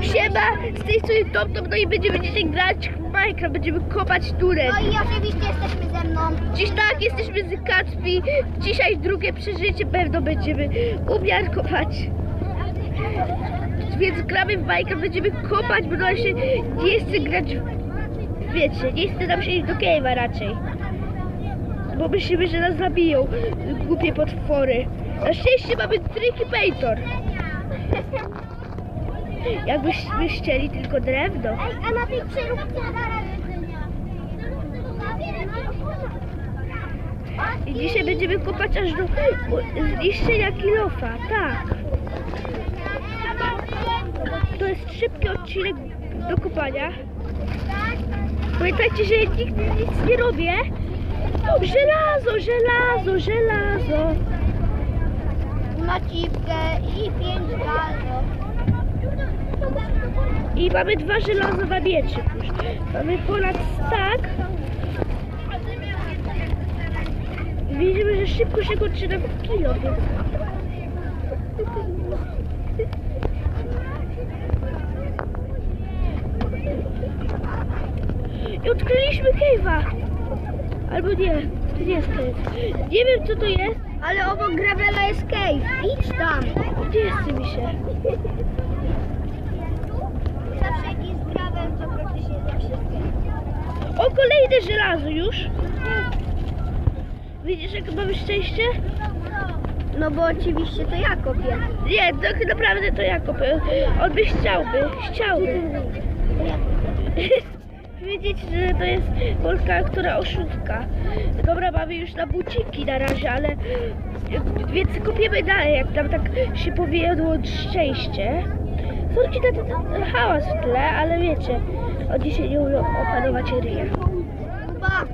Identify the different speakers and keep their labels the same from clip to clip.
Speaker 1: Siema, z tej strony Tom Tom, no i będziemy dzisiaj grać w Minecraft, będziemy kopać turę.
Speaker 2: No i oczywiście jesteśmy ze mną.
Speaker 1: Dziś tak, jesteśmy z Kacpi, dzisiaj drugie przeżycie pewno będziemy umiarkować. Więc gramy w Minecraft, będziemy kopać, bo nam się nie chce grać, wiecie, nie chce nam się iść do cave'a raczej. Bo myślimy, że nas zabiją, głupie potwory. Na szczęście mamy tricky painter. Jakbyśmy chcieli tylko drewno.
Speaker 2: Ej, a na tej przeróbce zaraz...
Speaker 1: I dzisiaj będziemy kopać aż do zniszczenia kilofa, tak. To jest szybki odcinek do kopania. Pamiętajcie, że nigdy nic nie robię. O, żelazo, żelazo, żelazo.
Speaker 2: Naciwkę i pięć gazo.
Speaker 1: I mamy dwa żelazowe miecze już. Mamy ponad stack. Widzimy, że szybko się kończy nam kilo, więc... I odkryliśmy cave'a. Albo nie, to nie jest cave. Nie wiem co to jest.
Speaker 2: Ale obok gravela jest cave. Idź tam.
Speaker 1: Gdzie jest mi się?
Speaker 2: Zawsze jak jest gravel, to praktycznie zawsze jest cave.
Speaker 1: O, kolejne żelazo już. Widzisz, jak mamy szczęście?
Speaker 2: No bo oczywiście to ja kopię.
Speaker 1: Nie, tak naprawdę to ja kopię. On by chciałby, chciałby. Widzieć, że to jest Polka, która oszówka. Dobra, mamy już na buciki na razie, ale więc kopiemy dalej, jak nam tak się powiodło szczęście. Sorki na ten hałas w tle, ale wiecie, oni się nie umią opanować ryja.
Speaker 2: Kuba!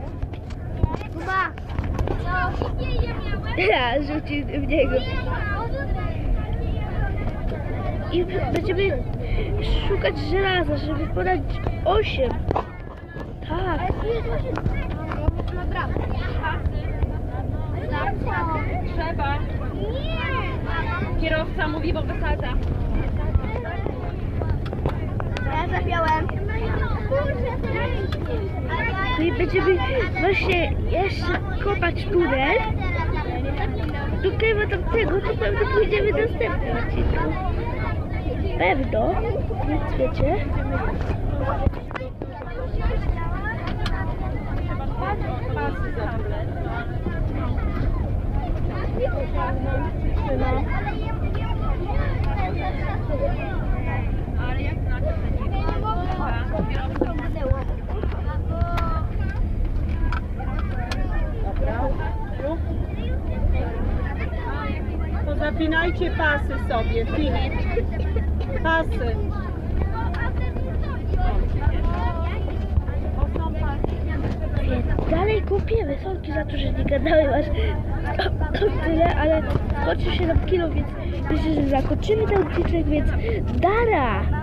Speaker 2: Kuba!
Speaker 1: Ja, rzucił w niego. I będziemy szukać żelaza, żeby podać 8. Tak.
Speaker 3: Trzeba.
Speaker 2: Nie!
Speaker 3: Kierowca mówi, bo wysadza.
Speaker 2: Ja zapiąłem.
Speaker 1: No i będziemy właśnie jeszcze kopać tunel. Do tamtego, to pewno pójdziemy w następnym odcinku. Pewno, więc wiecie.
Speaker 3: Pasy zabrać. Ale jak na to Pozapinajcie pasy sobie, Filip. Pasy.
Speaker 1: Dalej kopiemy. Sorki za to, że nie gadałem aż tyle, ale skończył się nam kilo, więc myślę, że zakończymy ten odcinek, więc dara!